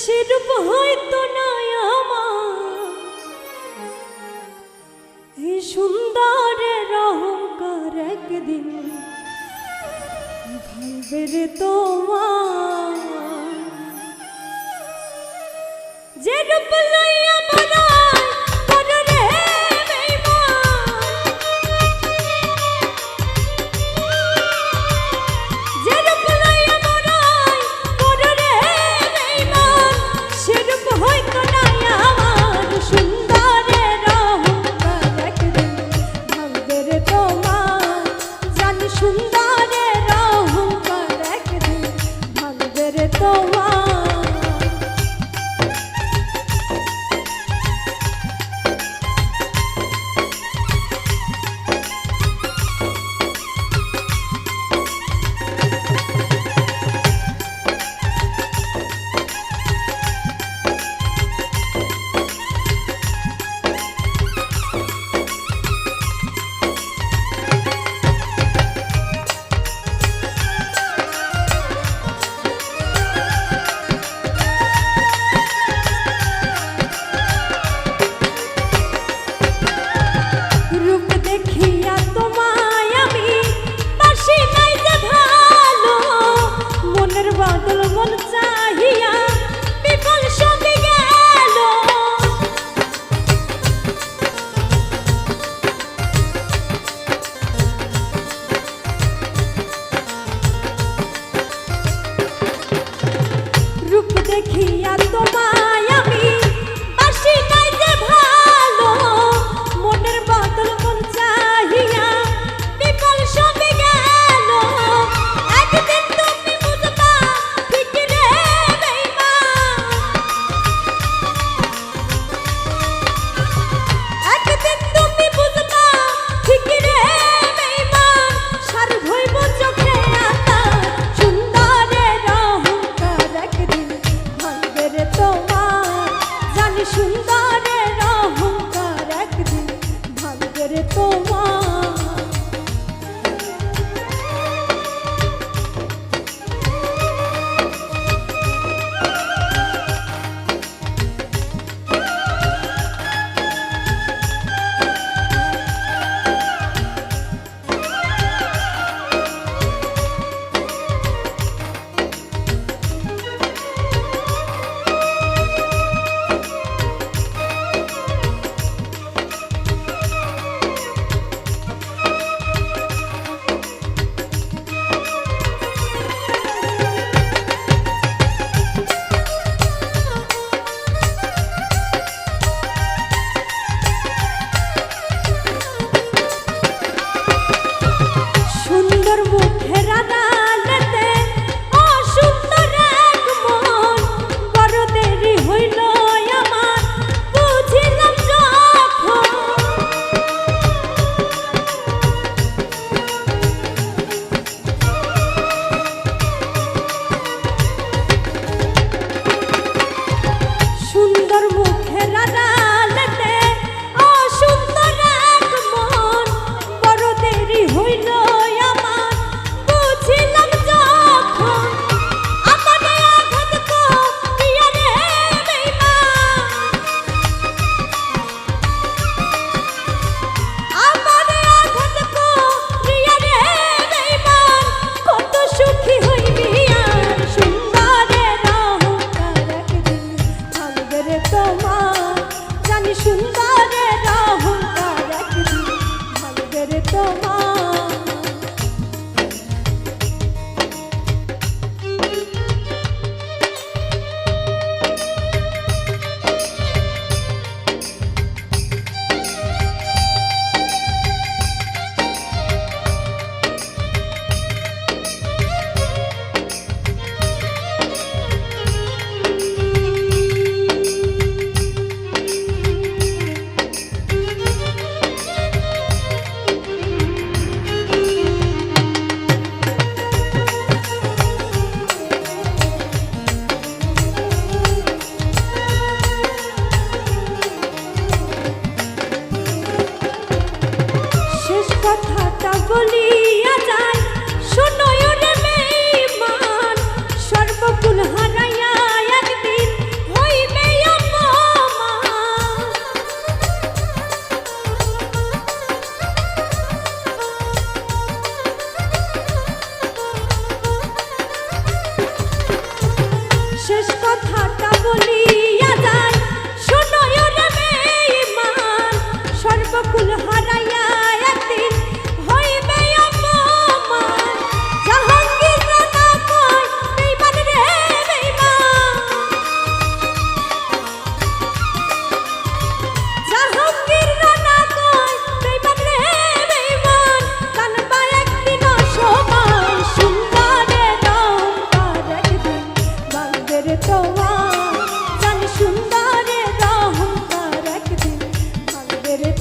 সেরূপ হয়তো নয় আমার। এই সুন্দরের অহংকার একদিন ভালবে রে তোমার। যে রূপ লয় Wait, no!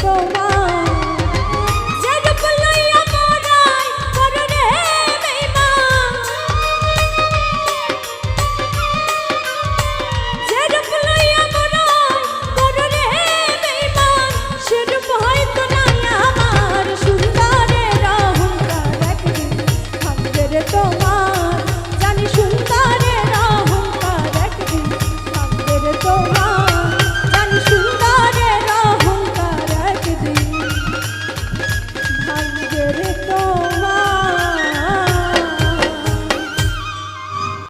so much.